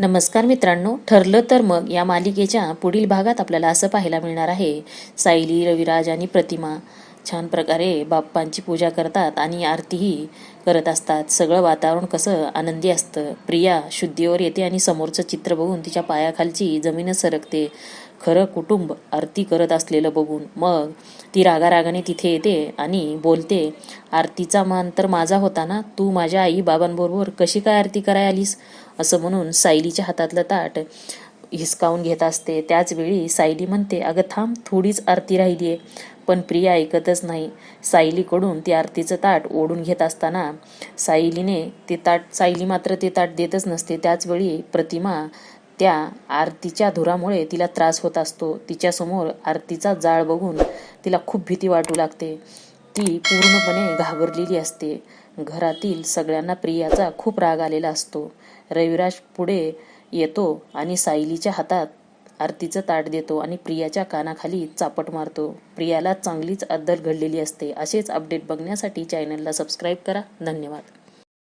नमस्कार मित्रांनो ठरलं तर मग या मालिकेच्या पुढील भागात आपल्याला असं पाहायला मिळणार आहे. सायली रविराज आणि प्रतिमा छान प्रकारे बाप्पांची पूजा करतात आणि आरतीही करत असतात. सगळं वातावरण कसं आनंदी असतं. प्रिया शुद्धीवर येते आणि समोरचं चित्र बघून तिच्या पायाखालची जमीनच सरकते. खरं कुटुंब आरती करत असलेलं बघून मग ती रागारागाने तिथे येते आणि बोलते आरतीचा मान तर माझा होता ना? तू माझ्या आई बाबांबरोबर कशी काय आरती कराय आलीस? असं म्हणून सायलीच्या हातातलं ताट हिसकावून घेत असते. त्याचवेळी सायली म्हणते अगं थांब थोडीच आरती राहिली आहे पण प्रिया ऐकतच नाही. सायलीकडून ती आरतीचं ताट ओढून घेत असताना सायलीने ते ताट सायली मात्र ते ताट देतच नसते. त्याचवेळी प्रतिमा त्या आरतीच्या धुरामुळे तिला त्रास होत असतो. तिच्यासमोर आरतीचा जाळ बघून तिला खूप भीती वाटू लागते. ती पूर्णपणे घाबरलेली असते. घरातील सगळ्यांना प्रियाचा खूप राग आलेला असतो. रविराज पुढे येतो आणि सायलीच्या हातात आरतीचं ताट देतो आणि प्रियाच्या कानाखाली चापट मारतो. प्रियाला चांगलीच अद्दल घडलेली असते. असेच अपडेट बघण्यासाठी चॅनलला सबस्क्राईब करा. धन्यवाद.